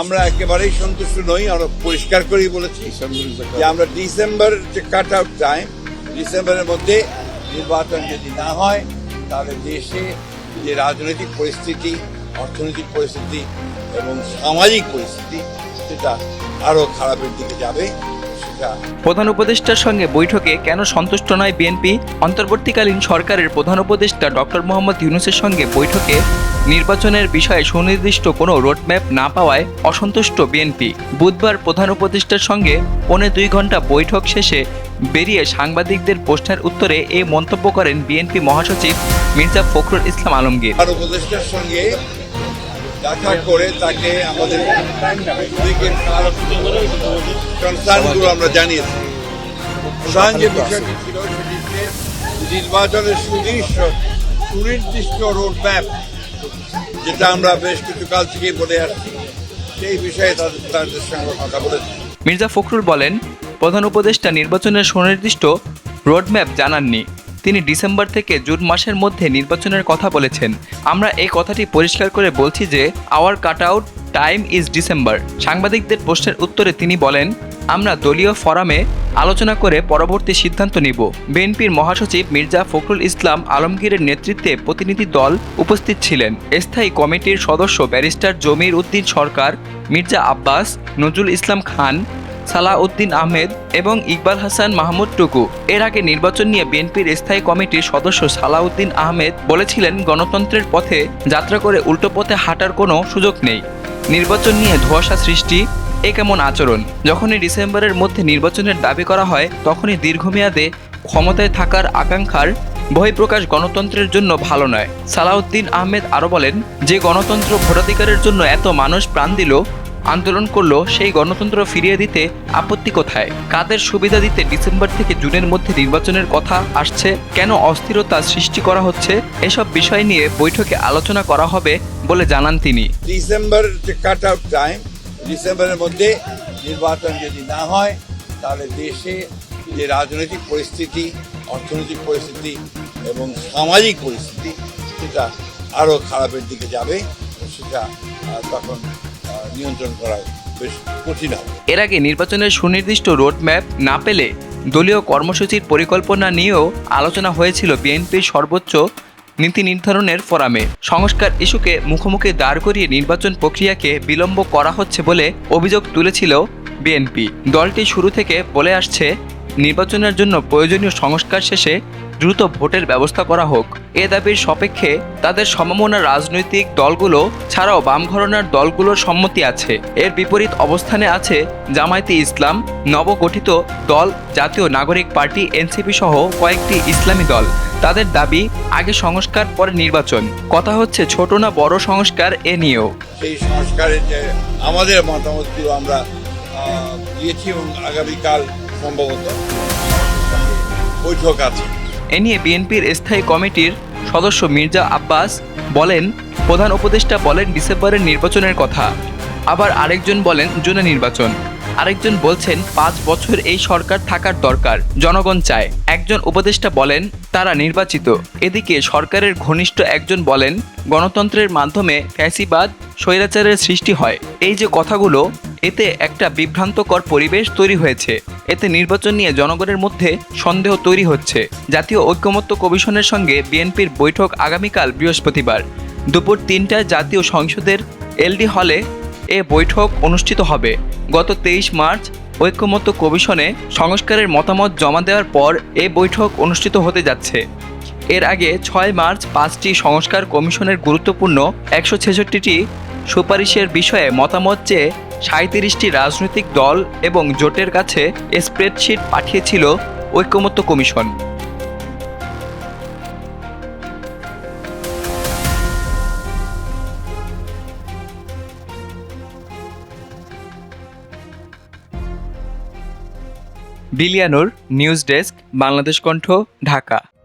আমরা একেবারেই সন্তুষ্ট নই আমরা পরিষ্কার করেই বলেছি যে আমরা ডিসেম্বর যে কাট আউট টাইম ডিসেম্বরের মধ্যে নির্বাচন যদি না হয় তাহলে দেশে যে রাজনৈতিক পরিস্থিতি অর্থনৈতিক পরিস্থিতি এবং সামাজিক পরিস্থিতি সেটা আরও খারাপের দিকে যাবে। প্রধান উপদেষ্টার সঙ্গে বৈঠকে কেন সন্তুষ্ট নয় বিএনপি? অন্তর্বর্তীকালীন সরকারের প্রধান উপদেষ্টা ডক্টর মোহাম্মদ ইউনুসের সঙ্গে বৈঠকে নির্বাচনের বিষয়ে সুনির্দিষ্ট কোনো রোডম্যাপ না পাওয়ায় অসন্তুষ্ট বিএনপি। বুধবার প্রধান উপদেষ্টার সঙ্গে পৌনে দুই ঘণ্টা বৈঠক শেষে বেরিয়ে সাংবাদিকদের প্রশ্নের উত্তরে এই মন্তব্য করেন বিএনপি মহাসচিব মির্জা ফখরুল ইসলাম আলমগীর। উপদেষ্টার সঙ্গে দেখা করে তাকে আমাদের কনসার্নগুলো আমরা জানিয়েছি। প্রধান বিষয়টি ছিল নির্বাচনের সুনির্দিষ্ট সুনির্দিষ্ট রোড ম্যাপ যেটা আমরা বেশ কিছু কাল থেকেই বলে আসছি। সেই বিষয়ে তাদের তাদের সঙ্গে কথা বলেছি। মির্জা ফখরুল বলেন, প্রধান উপদেষ্টা নির্বাচনের সুনির্দিষ্ট রোডম্যাপ জানাননি। তিনি ডিসেম্বর থেকে জুন মাসের মধ্যে নির্বাচনের কথা বলেছেন। আমরা এই কথাটি পরিষ্কার করে বলছি যে our cut out time is December সাংবাদিকদের প্রশ্নের উত্তরে তিনি বলেন, আমরা দলীয় ফরামে আলোচনা করে পরবর্তী সিদ্ধান্ত নিব। বিএনপির মহাসচিব মির্জা ফখরুল ইসলাম আলমগীরের নেতৃত্বে প্রতিনিধি দল উপস্থিত ছিলেন। স্থায়ী কমিটির সদস্য ব্যারিস্টার জমির উদ্দিন সরকার, মির্জা আব্বাস, নজরুল ইসলাম খান সালাউদ্দিন আহমেদ এবং ইকবাল হাসান মাহমুদ টুকু। এর আগে নির্বাচন নিয়ে বিএনপির স্থায়ী কমিটির সদস্য সালাউদ্দিন আহমেদ বলেছিলেন, গণতন্ত্রের পথে যাত্রা করে উল্টো পথে হাঁটার কোনো সুযোগ নেই। নির্বাচন নিয়ে ধোঁয়াশা সৃষ্টি, এ কেমন আচরণ? যখনই ডিসেম্বরের মধ্যে নির্বাচনের দাবি করা হয়, তখনই দীর্ঘমেয়াদে ক্ষমতায় থাকার আকাঙ্ক্ষার বহিঃপ্রকাশ গণতন্ত্রের জন্য ভালো নয়। সালাউদ্দিন আহমেদ আরও বলেন, যে গণতন্ত্র ভোটাধিকারের জন্য এত মানুষ প্রাণ দিল আন্দোলন করল সেই গণতন্ত্র ফিরিয়ে দিতে আপত্তি কোথায়? কাদের সুবিধা দিতে ডিসেম্বর থেকে জুনের মধ্যে নির্বাচনের কথা আসছে? কেন অস্থিরতা সৃষ্টি করা হচ্ছে? এসব বিষয় নিয়ে বৈঠকে আলোচনা করা হবে বলে জানান তিনি। ডিসেম্বর কাট আউট টাইম ডিসেম্বরের মধ্যে নির্বাচন যদি না হয়, তাহলে দেশে যে রাজনৈতিক পরিস্থিতি, অর্থনৈতিক পরিস্থিতি এবং সামাজিক পরিস্থিতি, সেটা আরও খারাপের দিকে যাবে। সেটা তখন নিয়ন্ত্রণ করা বেশ কঠিন হবে। এর আগে নির্বাচনের সুনির্দিষ্ট রোডম্যাপ না পেলে দলীয় কর্মসূচির পরিকল্পনা নিয়েও আলোচনা হয়েছিল বিএনপির সর্বোচ্চ নীতি নির্ধারণের ফোরামে। সংস্কার ইস্যুকে মুখোমুখি দাঁড় করিয়ে নির্বাচন প্রক্রিয়াকে বিলম্ব করা হচ্ছে বলে অভিযোগ তুলেছিল বিএনপি। দলটি শুরু থেকে বলে আসছে, নির্বাচনের জন্য প্রয়োজনীয় সংস্কার শেষে দ্রুত ভোটের ব্যবস্থা করা হোক। এ দাবির সপেক্ষে তাদের সমমনা রাজনৈতিক দলগুলো ছাড়াও বাম ঘরনার দলগুলোর সম্মতি আছে। এর বিপরীত অবস্থানে আছে জামায়াতে ইসলাম, নবগঠিত দল, জাতীয় নাগরিক পার্টি, এনসিপি সহ কয়েকটি ইসলামী দল। তাদের দাবি, আগে সংস্কার, পরে নির্বাচন। কথা হচ্ছে ছোট না বড় সংস্কার, এ নিয়েও। সেই সংস্কারের যে আমাদের মতামতগুলো আমরা দিয়েছি আগামীকাল সম্ভবত বৈঠক আছে। এ নিয়ে বিএনপির স্থায়ী কমিটির সদস্য মির্জা আব্বাস বলেন, প্রধান উপদেষ্টা বলেন ডিসেম্বরের নির্বাচনের কথা। আবার আরেকজন বলেন জুনে নির্বাচন। আরেকজন বলছেন পাঁচ বছর এই সরকার থাকার দরকার, জনগণ চায়। একজন উপদেষ্টা বলেন, তারা নির্বাচিত। এদিকে সরকারের ঘনিষ্ঠ একজন বলেন, গণতন্ত্রের মাধ্যমে ফ্যাসিবাদ, স্বৈরাচারের সৃষ্টি হয়। এই যে কথাগুলো এতে একটা বিভ্রান্তকর পরিবেশ তৈরি হয়েছে। এতে নির্বাচন নিয়ে জনগণের মধ্যে সন্দেহ তৈরি হচ্ছে। জাতীয় ঐক্যমত্য কমিশনের সঙ্গে বিএনপির বৈঠক আগামীকাল বৃহস্পতিবার। দুপুর তিনটায় জাতীয় সংসদের এলডি হলে এ বৈঠক অনুষ্ঠিত হবে। গত তেইশ মার্চ ঐক্যমত্য কমিশনে সংস্কারের মতামত জমা দেওয়ার পর এ বৈঠক অনুষ্ঠিত হতে যাচ্ছে। এর আগে ছয় মার্চ পাঁচটি সংস্কার কমিশনের গুরুত্বপূর্ণ একশো ছেষট্টিটি সুপারিশের বিষয়ে মতামত চেয়ে সাঁত্রিশটি রাজনৈতিক দল এবং জোটের কাছে স্প্রেডশিট পাঠিয়েছিল ঐক্যমত্য কমিশন। বিলিয়ানোর, নিউজ ডেস্ক, বাংলাদেশ কণ্ঠ, ঢাকা।